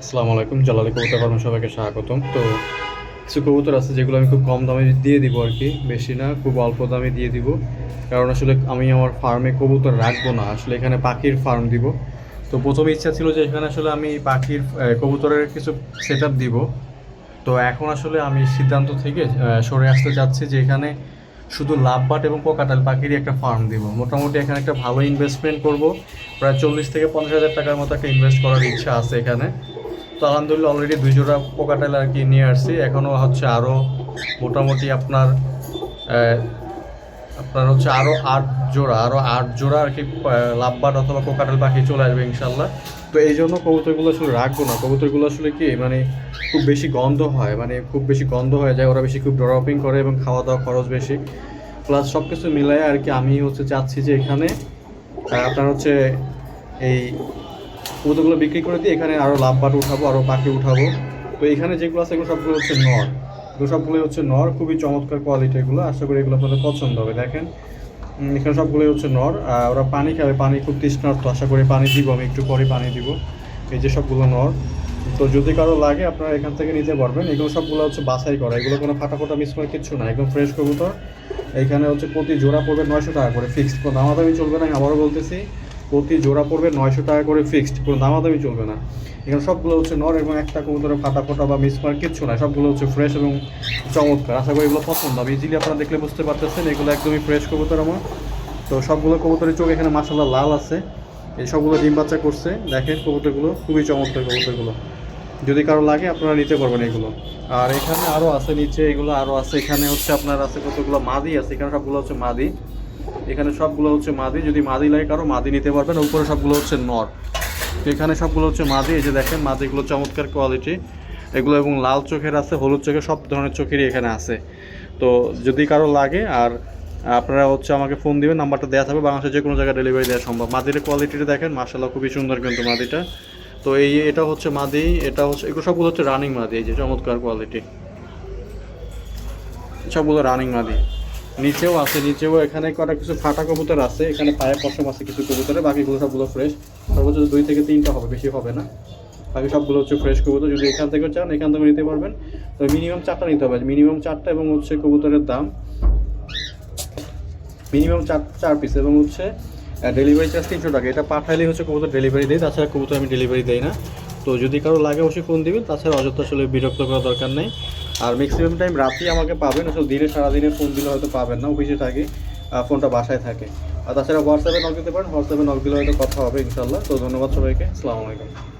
আসসালামু আলাইকুম, জালালি কবুতর ফার্মে সবাইকে স্বাগতম। তো কিছু কবুতর আছে যেগুলো আমি খুব কম দামে দিয়ে দিব আর কি, বেশি না, খুব অল্প দামে দিয়ে দিব। কারণ আসলে আমি আমার ফার্মে কবুতর রাখব না, আসলে এখানে পাখির ফার্ম দিব। তো প্রথমে ইচ্ছা ছিল যে এখানে আসলে আমি পাখির কবুতরের কিছু সেট আপ দিব। তো এখন আসলে আমি সিদ্ধান্ত থেকে সরে আসতে চাচ্ছি যে এখানে শুধু লাভবাট এবং কোকাটাল পাখিরই একটা ফার্ম দিব। মোটামুটি এখানে একটা ভালো ইনভেস্টমেন্ট করব। প্রায় চল্লিশ থেকে পঞ্চাশ হাজার টাকার মতো একটা ইনভেস্ট করার ইচ্ছা আছে এখানে। তো আলহামদুলিল্লাহ অলরেডি দুই জোড়া কোকাটাল আর কি নিয়ে আসছি। এখনও হচ্ছে আরও মোটামুটি আপনার আপনার হচ্ছে আরও আট জোড়া আরও আট জোড়া আর কি লাভবাট অথবা কোকাটাল পাখি চলে আসবে ইনশাল্লাহ তো এই জন্য কবুতরগুলো আসলে রাখব না। কবুতরগুলো আসলে কি মানে খুব বেশি গন্ধ হয় মানে খুব বেশি গন্ধ হয়ে যায়, ওরা বেশি খুব ড্রপিং করে এবং খাওয়া দাওয়া খরচ বেশি। প্লাস সব কিছু মিলায় আর কি আমি হচ্ছে চাচ্ছি যে এখানে আপনার হচ্ছে এই কবুতরগুলো বিক্রি করে দিয়ে এখানে আরও লাভবাট উঠাবো আরও পাখি উঠাবো। তো এখানে যেগুলো আছে এগুলো সবগুলো হচ্ছে নর। এগুলো সবগুলোই হচ্ছে নর, খুবই চমৎকার কোয়ালিটি এগুলো। আশা করি এগুলো আপনাদের পছন্দ হবে, দেখেন। এখানে সবগুলোই হচ্ছে নর। আর ওরা পানি খাবে, পানি খুব তৃষ্ণার্থ আশা করি পানি দিব, আমি একটু পরে পানি দিব। এই যে সবগুলো নর। তো যদি কারও লাগে, আপনারা এখান থেকে নিতে পারবেন। এগুলো সবগুলো হচ্ছে বাছাই করা। এগুলো কোনো ফাটা ফোটা মিস করার কিচ্ছু না একদম ফ্রেশ কবুতর। এখানে হচ্ছে প্রতি জোড়া পড়বে নয়শো টাকা করে ফিক্সড কোনো দামাদামি চলবে না, আমি আবারও বলতেছি। প্রতি জোড়া পড়বে নয়শো টাকা করে ফিক্সড কোনো দামাদামি চলবে না। এখানে সবগুলো হচ্ছে নর এবং একটা কবুতরের ফাটা ফোটা বা মিস করার কিচ্ছু না। সবগুলো হচ্ছে ফ্রেশ এবং চমৎকার। আশা করি এগুলো পছন্দ। হবে ইজিলি আপনারা দেখলে বুঝতে পারতেছেন, এগুলো একদমই ফ্রেশ কবুতর আমার। তো সবগুলো কবুতরের চোখ এখানে মাসাল্লাহ লাল আছে। এই সবগুলো ডিম বাচ্চা করছে। দেখেন কবুতরগুলো, খুবই চমৎকার কবুতরগুলো। যদি কারও লাগে, আপনারা নিতে পারবেন এগুলো। আর এখানে আরও আছে, নিচে এগুলো আরও আছে। এখানে হচ্ছে আপনার আছে কতগুলো মাদি আছে। এখানে সবগুলো হচ্ছে মাদি। এখানে সবগুলো হচ্ছে মাদি, যদি মাদি লাগে কারও মাদি নিতে পারবেন। উপরে সবগুলো হচ্ছে নর। তো এখানে সবগুলো হচ্ছে মাদি, এই যে দেখেন, মাদিগুলো চমৎকার কোয়ালিটি এগুলো এবং লাল চোখের আছে, হলুদ চোখের সব ধরনের চোখেরই এখানে আছে। তো যদি কারও লাগে, আর আপনারা হচ্ছে আমাকে ফোন দিবেন, নাম্বারটা দেওয়া থাকবে, বাংলাদেশের যে কোনো জায়গায় ডেলিভারি দেওয়া সম্ভব। মাদির কোয়ালিটিটা দেখেন মার্শাল্লাহ খুবই সুন্দর কিন্তু মাদিটা। তো এই এটা হচ্ছে মাদি, এটা হচ্ছে, এগুলো সবগুলো হচ্ছে রানিং মাদি, এই যে চমৎকার কোয়ালিটি সবগুলো রানিং মাদি। নিচেও আছে, নিচেও এখানে কটা কিছু ফাটা কবুতর আছে, এখানে পায়ে পশম আছে কিছু কবুতরে বাকিগুলো সবগুলো ফ্রেশ সর্বোচ্চ দুই থেকে তিনটা হবে, বেশি হবে না। বাকি সবগুলো হচ্ছে ফ্রেশ কবুতর, যদি এখান থেকে চান, এখান থেকে নিতে পারবেন। তো মিনিমাম চারটা নিতে হবে মিনিমাম চারটা এবং হচ্ছে কবুতরের দাম। মিনিমাম চার চার পিস এবং হচ্ছে ডেলিভারি চার্জ তিনশো টাকা। এটা পাঠাইলেই হচ্ছে কবুতর ডেলিভারি দেয়, তাছাড়া কবুতর আমি ডেলিভারি দেই না। তো যদি কারও লাগে অবশ্যই ফোন দিবেন, তাছাড়া অযথা আসলে বিরক্ত করার দরকার নেই। আর ম্যাক্সিমাম টাইম রাতেই আমাকে পাবেন, আসলে দিনে, সারাদিনে ফোন দিলে হয়তো পাবেন না অফিসে থাকি ফোনটা বাসায় থাকে। আর তাছাড়া হোয়াটসঅ্যাপে নক দিতে পারেন হোয়াটসঅ্যাপে নক দিলে হয়তো কথা হবে ইনশাল্লাহ তো ধন্যবাদ সবাইকে, আসসালামু আলাইকুম।